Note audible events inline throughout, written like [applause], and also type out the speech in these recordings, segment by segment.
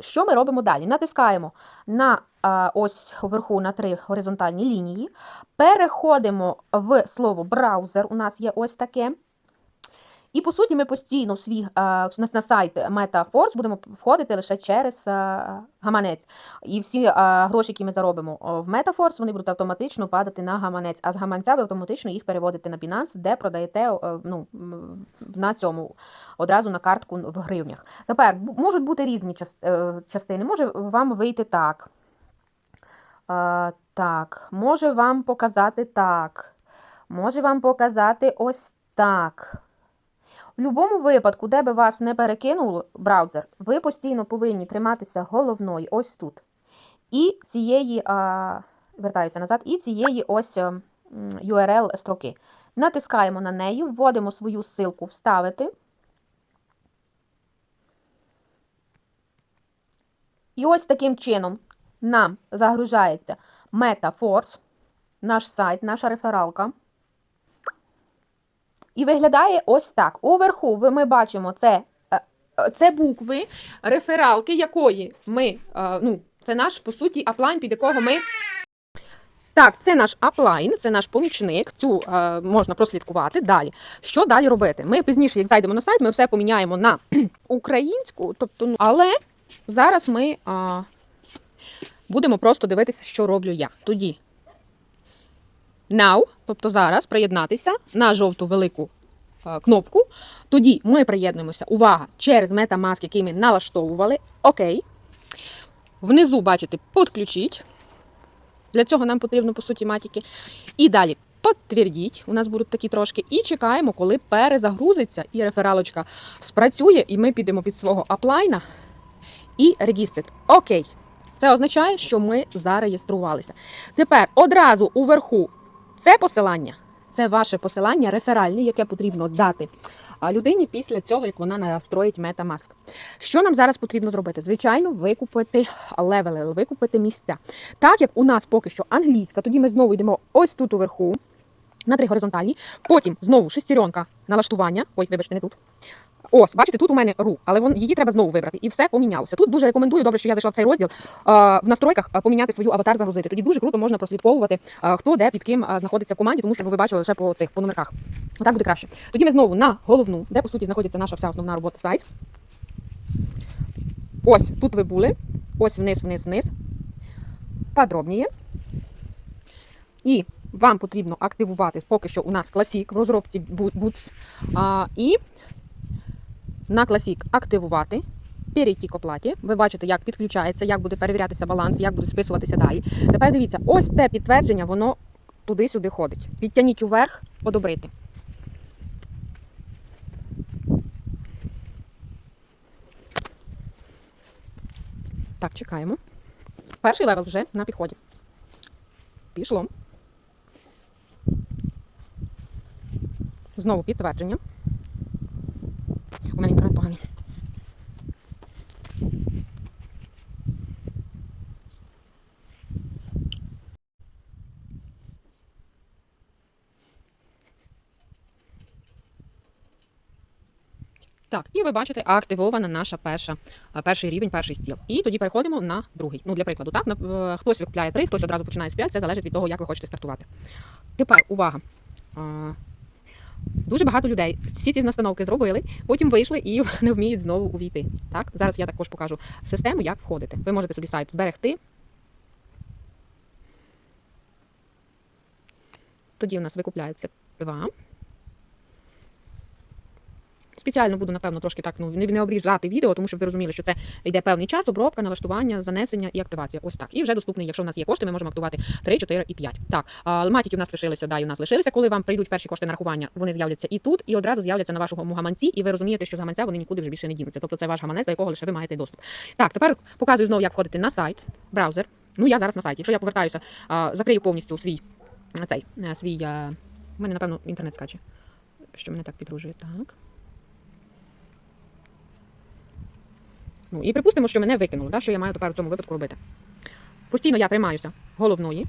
Що ми робимо далі? Натискаємо на ось вверху на три горизонтальні лінії, переходимо в слово браузер. У нас є ось таке. І по суті, ми постійно в свій а, на, сайт MetaForce будемо входити лише через а, гаманець. І всі а, гроші, які ми заробимо в MetaForce, вони будуть автоматично падати на гаманець. А з гаманця ви автоматично їх переводите на Binance, де продаєте ну, на цьому одразу на картку в гривнях. Тепер можуть бути різні е, частини. Може вам вийти так. Е, Так, може вам показати так. Може вам показати ось так. В будь-якому випадку, де би вас не перекинув браузер, ви постійно повинні триматися головної ось тут. І цієї, а, вертаюся назад, і цієї ось е, URL строки. Натискаємо на неї, вводимо свою ссылку вставити. І ось таким чином нам загружається MetaForce, наш сайт, наша рефералка. І виглядає ось так. Уверху ми бачимо це, е, е, це букви рефералки, якої ми, е, ну, це наш, по суті, аплайн, під якого ми. Так, це наш аплайн, це наш помічник. Цю е, можна прослідкувати. Далі. Що далі робити? Ми пізніше, як зайдемо на сайт, ми все поміняємо на [clears throat] українську, тобто, ну, але зараз ми а, будемо просто дивитися, що роблю я. Тоді now, тобто зараз приєднатися на жовту велику кнопку. Тоді ми приєднуємося, увага, через MetaMask, який ми налаштовували. Окей. Внизу, бачите, підключіть. Для цього нам потрібно, по суті, матіки. І далі підтвердіть. У нас будуть такі трошки. І чекаємо, коли перезагрузиться і рефералочка спрацює, і ми підемо під свого аплайна і регістрит. Окей. Це означає, що ми зареєструвалися. Тепер одразу уверху це посилання. Це ваше посилання реферальне, яке потрібно дати людині після цього, як вона настроїть MetaMask. Що нам зараз потрібно зробити? Звичайно, викупити левели, викупити місця. Так як у нас поки що англійська, тоді ми знову йдемо ось тут уверху, на три горизонтальні. Потім знову шестеренка налаштування. Ой, вибачте, не тут. Ось, бачите, тут у мене ру, але вон, її треба знову вибрати. І все помінялося. Тут дуже рекомендую, добре, що я зайшла в цей розділ. В настройках поміняти свою аватар, загрузити. Тоді дуже круто можна прослідковувати, хто де під ким знаходиться в команді, тому що ви бачили лише по цих по номерках. Так буде краще. Тоді ми знову на головну, де по суті знаходиться наша вся основна робота сайт. Ось тут ви були. Ось вниз, вниз, вниз. Подробніше. І вам потрібно активувати поки що у нас Classic в розробці Boots. А, і на Classic активувати. Перейти к оплаті. Ви бачите, як підключається, як буде перевірятися баланс, як буде списуватися далі. Тепер дивіться, ось це підтвердження, воно туди-сюди ходить. Підтягніть уверх, одобрити. Так, чекаємо. Перший левел вже на підході. Пішло. Знову підтвердження. У мене інтернет поганий. Так, і ви бачите, активована наша перша, перший рівень, перший стіл. І тоді переходимо на другий. Ну, для прикладу, так, е, хтось викупляє три, хтось одразу починає з 5, це залежить від того, як ви хочете стартувати. Тепер увага. Дуже багато людей всі ці настановки зробили, потім вийшли і [laughs] не вміють знову увійти. Так, зараз я також покажу систему, як входити. Ви можете собі сайт зберегти. Тоді у нас викупляється два. Спеціально буду, напевно, трошки так ну, не, обрізати відео, тому щоб ви розуміли, що це йде певний час, обробка, налаштування, занесення і активація. Ось так. І вже доступний, якщо в нас є кошти, ми можемо активувати 3, 4 і 5. Так, матіки у нас лишилися, да, і у нас лишилися. Коли вам прийдуть перші кошти нарахування, вони з'являться і тут, і одразу з'являться на вашому гаманці, і ви розумієте, що з гаманця вони нікуди вже більше не дінуться. Тобто це ваш гаманець, до якого лише ви маєте доступ. Так, тепер показую знову, як входити на сайт, браузер. Ну, я зараз на сайті. Якщо я повертаюся, закрию повністю свій цей свій. У мене, напевно, інтернет скаче. Що мене так підружує. Так. Ну і припустимо, що мене викинуло, Да? Що я маю тепер у цьому випадку робити? Постійно я тримаюся головної.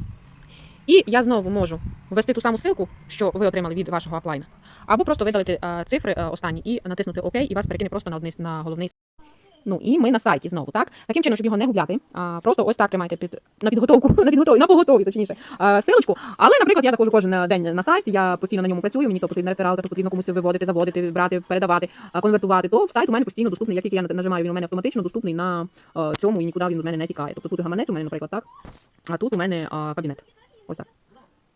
І я знову можу ввести ту саму ссылку, що ви отримали від вашого аплайна. Або просто видалити е, цифри е, останні і натиснути ОК, і вас перекине просто на, одний, на головний Ну і ми на сайті знову, так? Таким чином, щоб його не губляти, а, просто ось так тримайте під на підготовку, [laughs] на підготові, на поготові, точніше, а, силочку. Але, наприклад, я заходжу кожен день на сайт, я постійно на ньому працюю, мені то потрібна рефералка, то потрібно комусь виводити, заводити, брати, передавати, конвертувати. То сайт у мене постійно доступний. Як тільки я нажимаю, він у мене автоматично доступний на цьому і нікуди він у мене не тікає. Тобто тут гаманець у мене, наприклад, так, а тут у мене а, кабінет. Ось так.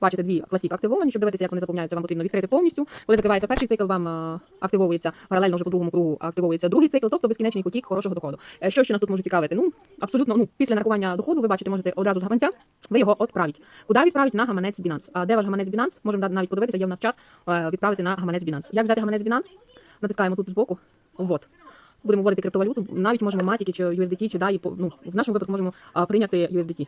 Бачите, дві класік активовані, щоб дивитися, як вони заповняються, вам потрібно відкрити повністю. Коли закривається перший цикл, вам е, активовується паралельно вже по другому кругу активовується другий цикл, тобто безкінечний потік хорошого доходу. Е, Що ще нас тут може цікавити? Ну, абсолютно, ну, після нарахування доходу, ви бачите, можете одразу з гаманця, ви його відправити. Куди відправити? На гаманець Binance. А де ваш гаманець Binance? Можемо навіть подивитися, є в нас час е, відправити на гаманець Binance. Як взяти гаманець Binance? Натискаємо тут збоку. Ввод. Будемо вводити криптовалюту. Навіть можемо матіки чи USDT, чи DAI, по- ну, в нашому випадку можемо прийняти USDT.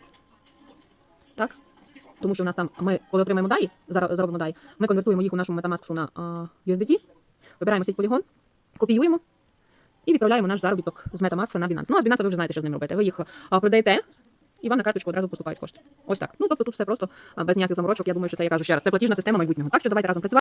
Тому що в нас там ми, коли отримаємо DAI, зара- заробимо DAI, ми конвертуємо їх у нашому MetaMask на а, USDT, вибираємо сеть полігон, копіюємо і відправляємо наш заробіток з MetaMask на Binance. Ну, а з Binance ви вже знаєте, що з ним робити. Ви їх а, продаєте, і вам на карточку одразу поступають кошти. Ось так. Ну, тобто тут все просто а, без ніяких заморочок. Я думаю, що це я кажу ще раз. Це платіжна система майбутнього. Так що давайте разом працювати.